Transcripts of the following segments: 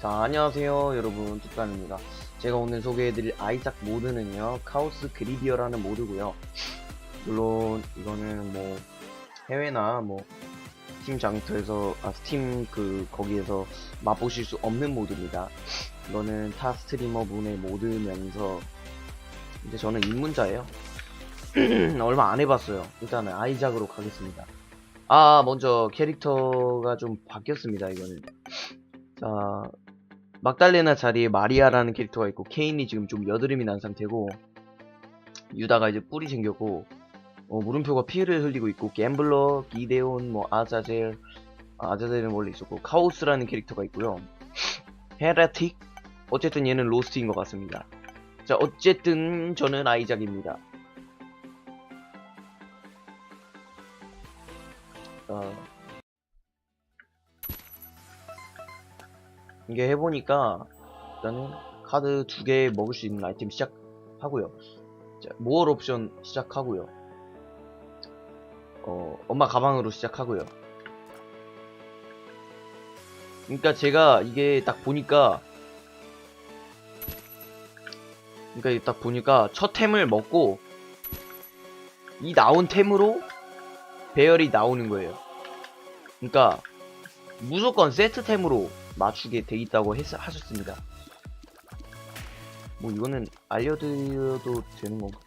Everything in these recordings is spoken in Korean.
자, 안녕하세요, 여러분. 뚝단입니다. 제가 오늘 소개해드릴 아이작 모드는요, 카오스 그리디어라는 모드고요 물론, 이거는 뭐, 해외나 뭐, 스팀 장터에서, 아, 스팀 그, 거기에서 맛보실 수 없는 모드입니다. 이거는 타 스트리머 분의 모드면서, 이제 저는 입문자예요. 얼마 안 해봤어요. 일단은 아이작으로 가겠습니다. 아, 먼저 캐릭터가 좀 바뀌었습니다, 이거는. 자, 막달레나 자리에 마리아라는 캐릭터가 있고, 케인이 지금 좀 여드름이 난 상태고, 유다가 이제 뿔이 생겼고, 어, 물음표가 피를 흘리고 있고, 갬블러, 기데온, 뭐, 아자젤, 아, 아자젤은 원래 있었고, 카오스라는 캐릭터가 있고요. 헤라틱? 어쨌든 얘는 로스트인 것 같습니다. 자, 어쨌든 저는 아이작입니다. 어, 이게 해보니까 일단은 카드 두 개 먹을 수 있는 아이템 시작하고요. 자, 모어 옵션 시작하고요. 어, 엄마 가방으로 시작하고요. 그러니까 제가 이게 딱 보니까 그러니까 딱 보니까 첫 템을 먹고 이 나온 템으로 배열이 나오는 거예요. 그러니까 무조건 세트템으로 맞추게 돼 있다고 했, 하셨습니다. 뭐 이거는 알려드려도 되는 건가?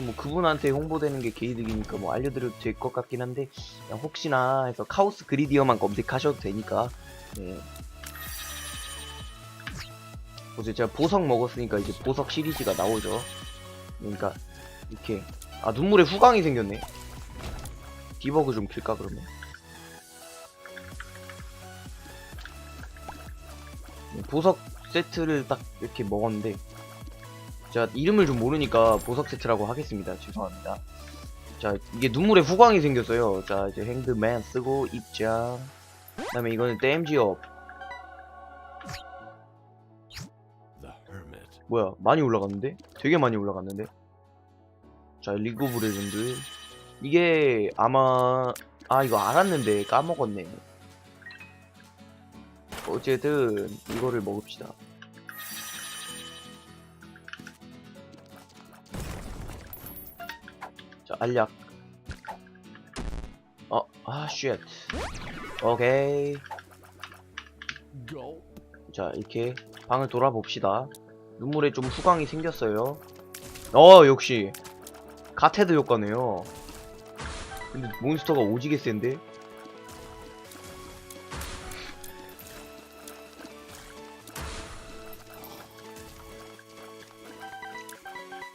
뭐 그분한테 홍보되는 게 개이득이니까 뭐 알려드려도 될 것 같긴 한데 혹시나 해서 카오스 그리디어만 검색하셔도 되니까 네. 보세요 제가 보석 먹었으니까 이제 보석 시리즈가 나오죠 그러니까 이렇게 아 눈물에 후광이 생겼네 디버그 좀 킬까 그러면 보석 세트를 딱 이렇게 먹었는데 제가 이름을 좀 모르니까 보석 세트라고 하겠습니다. 죄송합니다. 자 이게 눈물에 후광이 생겼어요. 자 이제 핸드맨 쓰고 입장. 그 다음에 이거는 댐지업. 뭐야 많이 올라갔는데? 되게 많이 올라갔는데? 자 리그 오브 레전드 이게 아마 아 이거 알았는데 까먹었네 어쨌든 이거를 먹읍시다. 자 알약. 어 아 쉣 오케이. Go. 자 이렇게 방을 돌아봅시다. 눈물에 좀 후광이 생겼어요. 어 역시. 가테드 효과네요. 근데 몬스터가 오지게 센데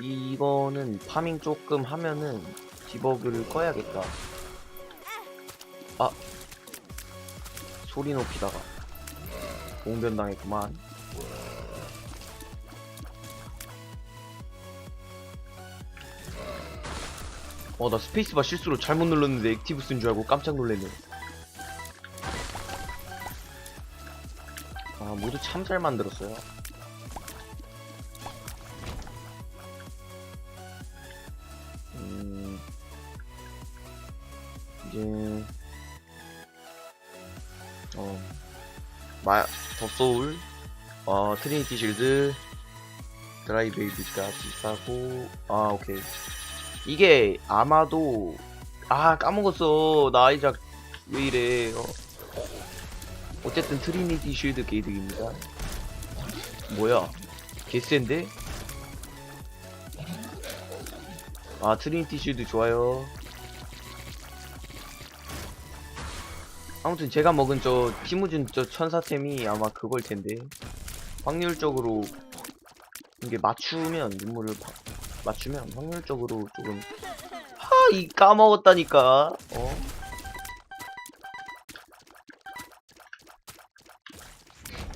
이거는 파밍 조금 하면은 디버그를 꺼야겠다 아 소리 높이다가 공변당했구만. 어, 나 스페이스바 실수로 잘못 눌렀는데 액티브 쓴 줄 알고 깜짝 놀랐네. 아, 모두 참 잘 만들었어요. 더 소울, 어, 트리니티 실드, 드라이 베이비까지 싸고, 아, 오케이. 이게 아마도, 아, 까먹었어. 나 아이작 왜 이래. 어. 어쨌든 트리니티 실드 게이득입니다. 뭐야. 개센데? 아, 트리니티 실드 좋아요. 아무튼 제가 먹은 저 피무진 저 천사템이 아마 그걸 텐데. 확률적으로 이게 맞추면 눈물을 바- 맞추면 확률적으로 조금 하이 까먹었다니까. 어?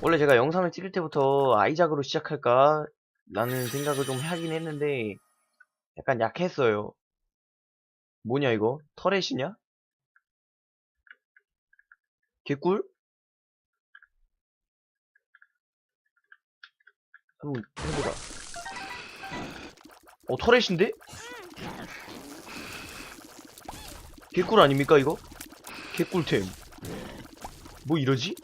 원래 제가 영상을 찍을 때부터 아이작으로 시작할까? 라는 생각을 좀 하긴 했는데 약간 약했어요. 뭐냐 이거? 터렛이냐 개꿀? 한번 해보자. 어, 터렛인데? 개꿀 아닙니까, 이거? 개꿀템. 뭐 이러지?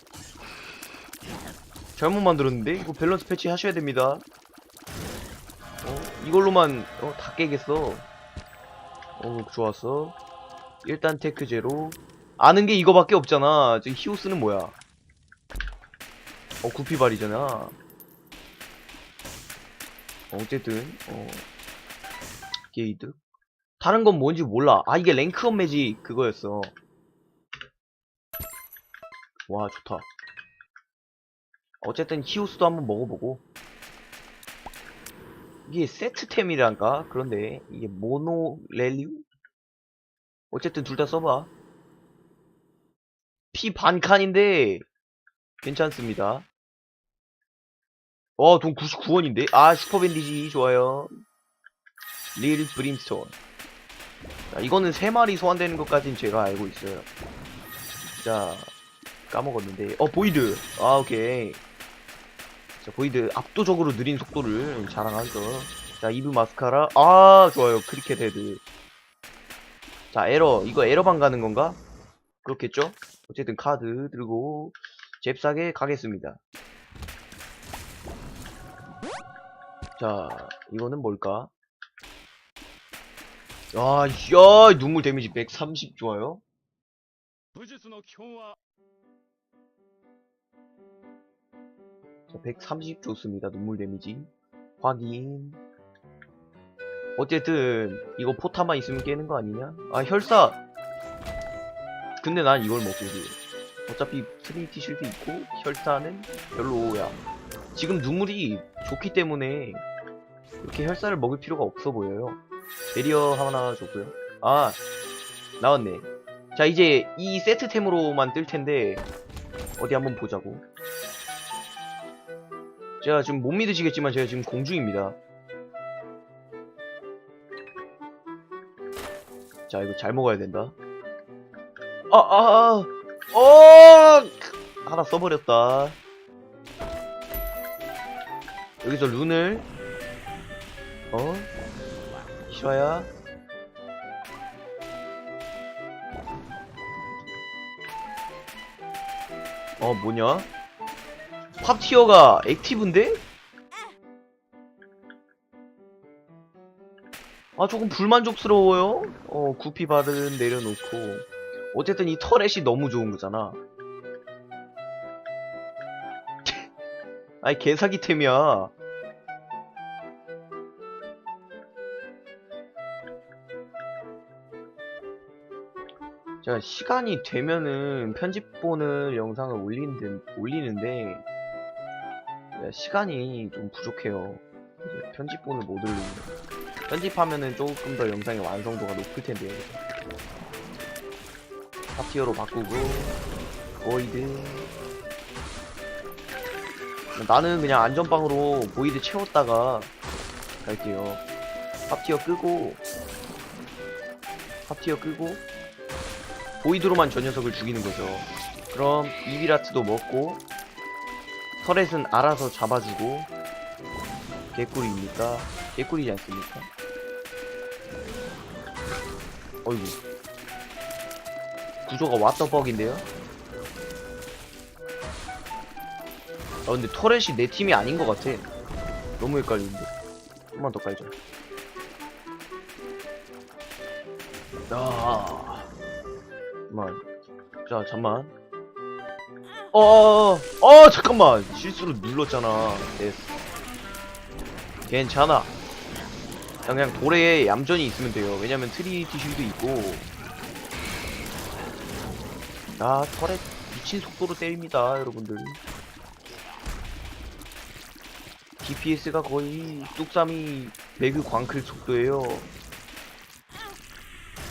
잘못 만들었는데? 이거 밸런스 패치 하셔야 됩니다. 어, 이걸로만, 어, 다 깨겠어. 어, 좋았어. 일단 테크 제로. 아는 게 이거밖에 없잖아. 저 히오스는 뭐야? 어, 구피발이잖아. 어쨌든, 어, 게이드. 다른 건 뭔지 몰라. 아, 이게 랭크업 매직 그거였어. 와, 좋다. 어쨌든 히오스도 한번 먹어보고. 이게 세트템이란가? 그런데, 이게 모노렐리우? 어쨌든 둘 다 써봐. 피 반칸인데, 괜찮습니다. 어, 돈 99원인데? 아, 슈퍼밴디지, 좋아요. 릴 브림스톤. 자, 이거는 3마리 소환되는 것까진 제가 알고 있어요. 자, 까먹었는데. 어, 보이드. 아, 오케이. 자, 보이드. 압도적으로 느린 속도를 자랑하죠. 자, 이브 마스카라. 아, 좋아요. 크리켓 헤드. 자, 에러. 이거 에러방 가는 건가? 그렇겠죠? 어쨌든 카드 들고 잽싸게 가겠습니다. 자, 이거는 뭘까? 아, 야, 눈물 데미지 130 좋아요. 자, 130 좋습니다. 눈물 데미지. 확인. 어쨌든 이거 포타만 있으면 깨는 거 아니냐? 아, 혈사 근데 난 이걸 먹고 돼. 어차피 트리니티 실드 있고, 혈사는 별로야. 지금 눈물이 좋기 때문에, 이렇게 혈사를 먹을 필요가 없어 보여요. 베리어 하나 줬고요. 아, 나왔네. 자, 이제 이 세트템으로만 뜰 텐데, 어디 한번 보자고. 제가 지금 못 믿으시겠지만 제가 지금 공중입니다. 자, 이거 잘 먹어야 된다. 아, 아, 아, 어! 하나 써버렸다. 여기서 룬을, 어? 싫어야? 어, 뭐냐? 팝티어가 액티브인데? 아 조금 불만족스러워요 어 구피 받은 내려놓고 어쨌든 이 터렛이 너무 좋은 거잖아 아이 개사기 템이야 제가 시간이 되면은 편집본을 영상을 올리는, 올리는데 네, 시간이 좀 부족해요. 편집본을 못 올리는. 편집하면은 조금 더 영상의 완성도가 높을 텐데요. 파티어로 바꾸고 보이드. 나는 그냥 안전빵으로 보이드 채웠다가 갈게요. 파티어 끄고 파티어 끄고 보이드로만 저 녀석을 죽이는 거죠. 그럼 이비라트도 먹고 터렛은 알아서 잡아주고 개꿀입니까? 개꿀이지 않습니까? 어이구 구조가 왓더벅인데요? 아 근데 터렛이 내 팀이 아닌 것 같아. 너무 헷갈리는데. 좀만 더 깔자. 아 잠만. 자 잠만. 어어어. 어, 잠깐만. 실수로 눌렀잖아. 됐어. 괜찮아. 그냥, 돌에 얌전히 있으면 돼요. 왜냐면 트리니티 쉴도 있고 아 털에 미친 속도로 때립니다 여러분들. DPS가 거의 뚝삼이 배그 광클 속도예요.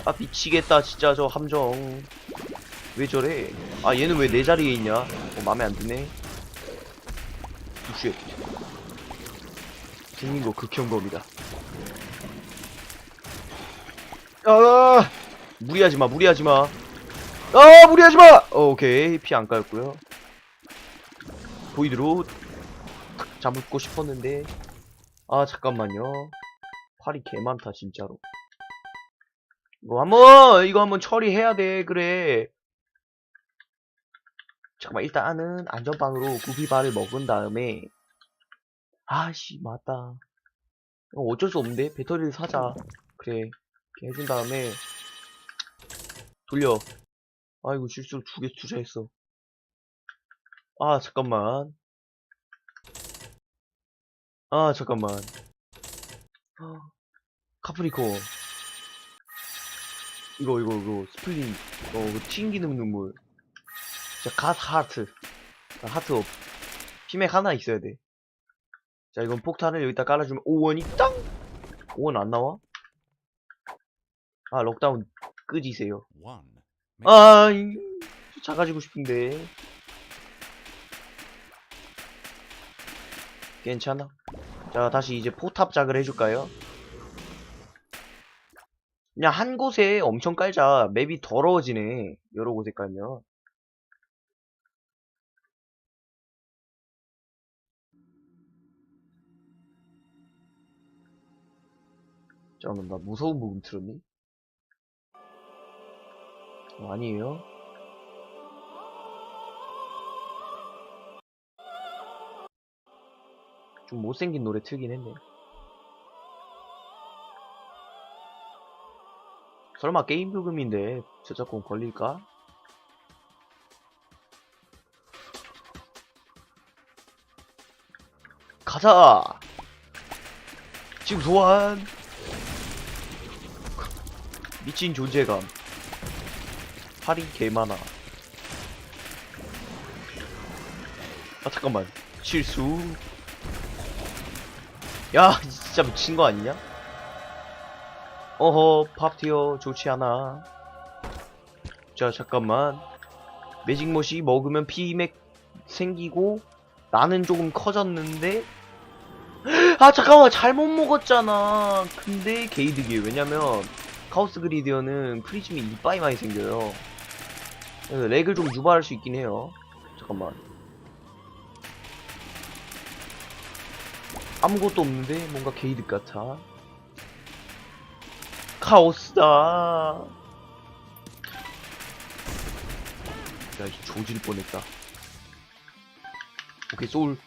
아 미치겠다 진짜 저 함정. 왜 저래? 아 얘는 왜 내 자리에 있냐? 어 맘에 안 드네. 쉣 생긴 거 극혐검이다. 아! 무리하지마 무리하지마 아 무리하지 마! 어, 오케이. 피안 까였고요. 보이드로 탁 잡고 싶었는데. 아 잠깐만요. 팔이 개 많다 진짜로. 이거 한번 이거 한번 처리해야 돼 그래. 잠깐만 일단은 안전빵으로 구피바를 먹은 다음에. 아씨 맞다. 이거 어쩔 수 없는데? 배터리를 사자. 그래. 이렇게 해준 다음에 돌려 아이고 실수로 두 개 투자했어 아 잠깐만 아 잠깐만 아, 카프리콘 이거 이거 이거 스플린 어 이거 튕기는 눈물 자, 갓 하트. 자, 하트 업. 피맥 하나 있어야 돼. 자, 이건 폭탄을 여기다 깔아주면 5원이 땅! 5원 안 나와? 아, 록다운 끄지세요. 아, 이, 작아지고 싶은데. 괜찮아. 자, 다시 이제 포탑작을 해줄까요? 그냥 한 곳에 엄청 깔자. 맵이 더러워지네. 여러 곳에 깔면. 잠깐만, 나 무서운 부분 들었니? 어, 아니에요? 좀 못생긴 노래 틀긴 했네. 설마 게임 부금인데 저작권 걸릴까? 가자! 지금 소환! 미친 존재감. 팔이 개 많아. 아 잠깐만 실수. 야 진짜 미친 거 아니냐? 어허 팝티어 좋지 않아. 자 잠깐만 매직못이 먹으면 피맥 생기고 나는 조금 커졌는데 아 잠깐만 잘못 먹었잖아. 근데 게이득이에요. 왜냐면 카오스 그리디어는 프리즘이 이빠이 많이 생겨요. 렉을 좀 유발할 수 있긴 해요. 잠깐만. 아무것도 없는데 뭔가 게이득 같아. 카오스다. 야, 이 조질 뻔했다. 오케이, 소울.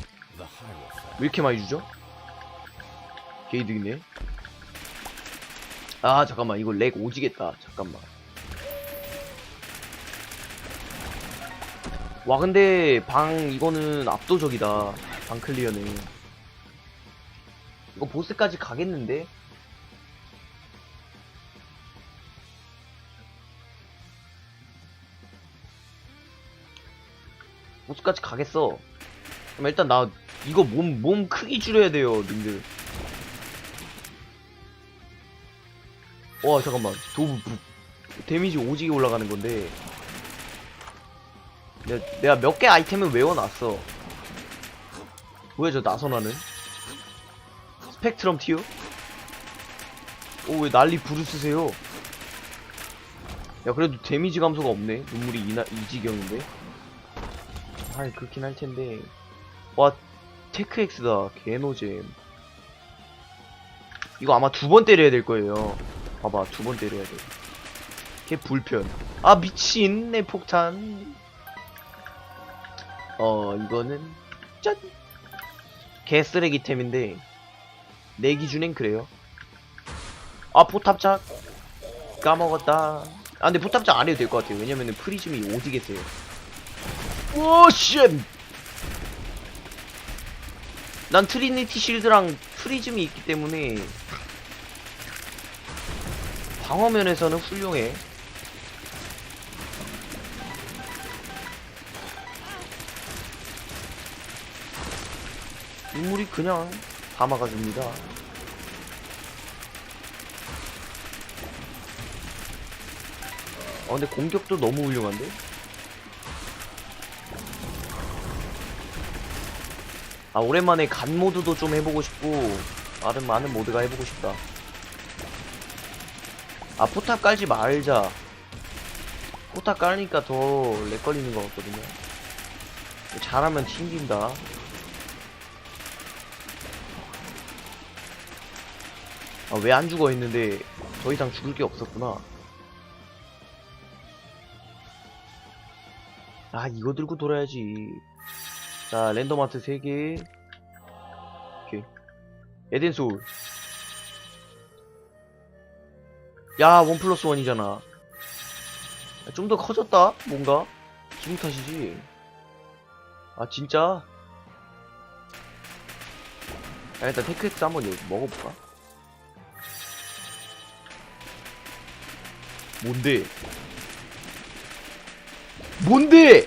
왜 이렇게 많이 주죠? 게이득이네. 아, 잠깐만. 이거 렉 오지겠다. 잠깐만. 와, 근데 방, 이거는 압도적이다. 방 클리어는. 이거 보스까지 가겠는데? 보스까지 가겠어. 그럼 일단 나 이거 몸, 몸 크기 줄여야 돼요, 님들. 와, 잠깐만. 도부, 부, 데미지 오지게 올라가는 건데. 내가, 몇 개 아이템을 외워놨어. 뭐야, 저 나선화는? 스펙트럼 티어? 오, 왜 난리 부르스세요? 야, 그래도 데미지 감소가 없네. 눈물이 이나, 이 지경인데. 아이, 그렇긴 할 텐데. 와, 테크엑스다. 개노잼. 이거 아마 두 번 때려야 될 거예요. 봐봐, 두 번 때려야 돼. 개 불편. 아, 미친, 내 폭탄. 어, 이거는, 짠! 개 쓰레기템인데, 내 기준엔 그래요. 아, 포탑작. 까먹었다. 아, 근데 포탑작 안 해도 될 것 같아요. 왜냐면은 프리즘이 오지게 세요. 오, 쉣! 난 트리니티 실드랑 프리즘이 있기 때문에 방어면에서는 훌륭해. 인물이 그냥 다 막아줍니다. 어, 근데 공격도 너무 훌륭한데? 아 오랜만에 간 모드도 좀 해보고 싶고 다른 많은 모드가 해보고 싶다 아 포탑 깔지 말자 포탑 깔니까 더 렉 걸리는 것 같거든요 잘하면 튕긴다 아 왜 안 죽어 있는데 더 이상 죽을 게 없었구나. 아 이거 들고 돌아야지. 자 랜덤 아트 3개. 오케이. 에덴 소울. 야 원 플러스 원이잖아. 좀 더 커졌다 뭔가? 기분 탓이지. 아 진짜? 야, 일단 테크엑스 한번 먹어볼까 뭔데? 뭔데